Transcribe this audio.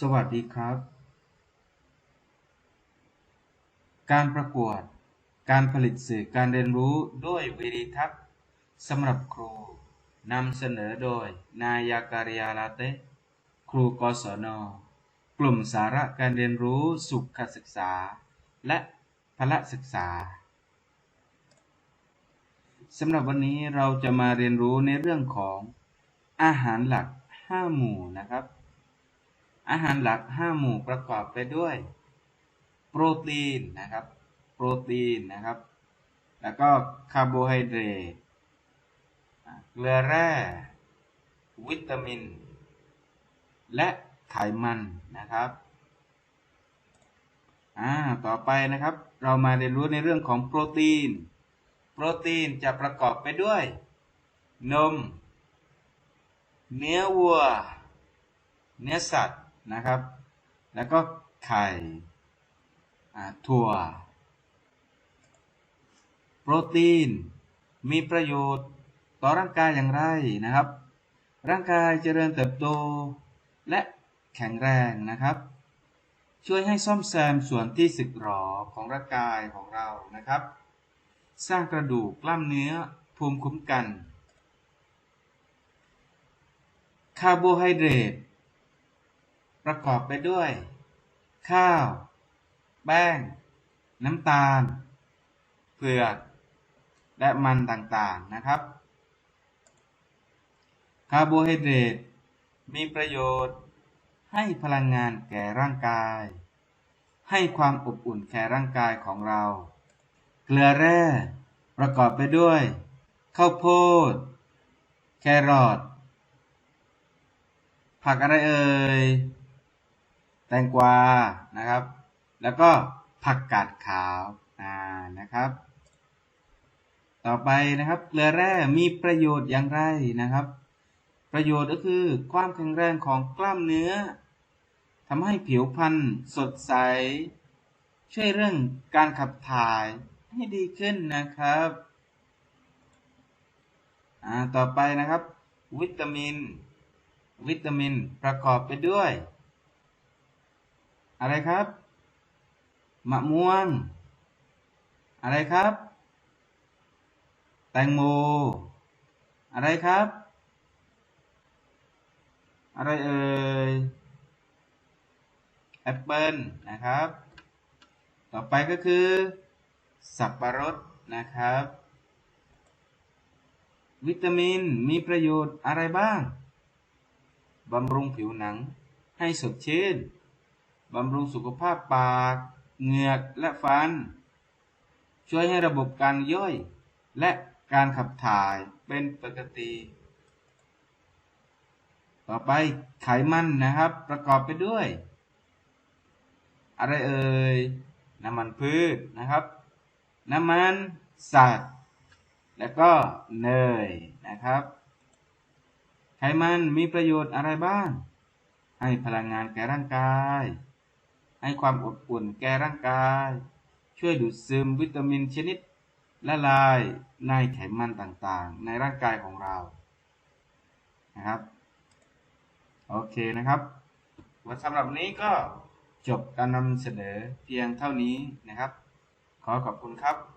สวัสดีครับ การประกวด การผลิตสื่อการเรียนรู้ด้วยวิดีทัศน์สำหรับครู นำเสนอโดย นายาการยาลาเตครูกศน กลุ่มสาระการเรียนรู้สุขศึกษา และพละศึกษา สำหรับวันนี้เราจะมาเรียนรู้ในเรื่องของอาหารหลัก 5 หมู่นะครับ อาหารหลัก 5 หมู่ประกอบไปด้วย โปรตีนนะครับ โปรตีนนะครับ แล้วก็คาร์โบไฮเดรตเกลือแร่ วิตามิน และไขมันนะครับอ่าต่อไปนะครับ เรามาเรียนรู้ในเรื่องของโปรตีน โปรตีนจะประกอบไปด้วย นม เนื้อวัว เนื้อสัตว์ นะครับ แล้วก็ไข่ถั่ว โปรตีน มีประโยชน์ต่อร่างกายอย่างไรนะครับ ร่างกายเจริญเติบโต และแข็งแรงนะครับ ช่วยให้ซ่อมแซมส่วนที่สึกหรอของร่างกายของเรานะครับ สร้างกระดูกกล้ามเนื้อภูมิคุ้มกัน คาร์โบไฮเดรต ประกอบไปด้วย ข้าว แป้ง น้ำตาลเผือก และมันต่างๆนะครับ คาร์โบไฮเดรตมีประโยชน์ให้พลังงานแก่ร่างกาย ให้ความอบอุ่นแก่ร่างกายของเรา เกลือแร่ประกอบไปด้วย ข้าวโพด แครอทผักอะไรเอ่ย แตงกวานะครับ แล้วก็ผักกาดขาวอ่านะครับ ต่อไปนะครับเกลือแร่มีประโยชน์อย่างไรนะครับ ประโยชน์ก็คือความแข็งแรงของกล้ามเนื้อทำให้ผิวพรรณสดใส ช่วยเรื่องการขับถ่ายให้ดีขึ้นนะครับอ่าต่อไปนะครับ วิตามิน วิตามินประกอบไปด้วย อะไรครับ มะม่วง อะไรครับ แตงโม อะไรครับ อะไรเอ่ย แอปเปิลนะครับ ต่อไปก็คือ สับปะรดนะครับ วิตามินมีประโยชน์อะไรบ้าง บำรุงผิวหนังให้สดชื่น บำรุงสุขภาพปาก เหงือกและฟัน ช่วยให้ระบบการย่อยและการขับถ่ายเป็นปกติ ต่อไปไขมันนะครับ ประกอบไปด้วย อะไรเอ่ย น้ำมันพืชนะครับ น้ำมันสัตว์ แล้วก็เนยนะครับ ไขมันมีประโยชน์อะไรบ้าง ให้พลังงานแก่ร่างกาย ให้ความอบอุ่นแก่ร่างกาย ช่วยดูดซึมวิตามินชนิด ละลายในไขมันต่างๆ ในร่างกายของเรา นะครับ โอเคนะครับวันสำหรับนี้ก็จบการนำเสนอเพียงเท่านี้นะครับ ขอขอบคุณครับ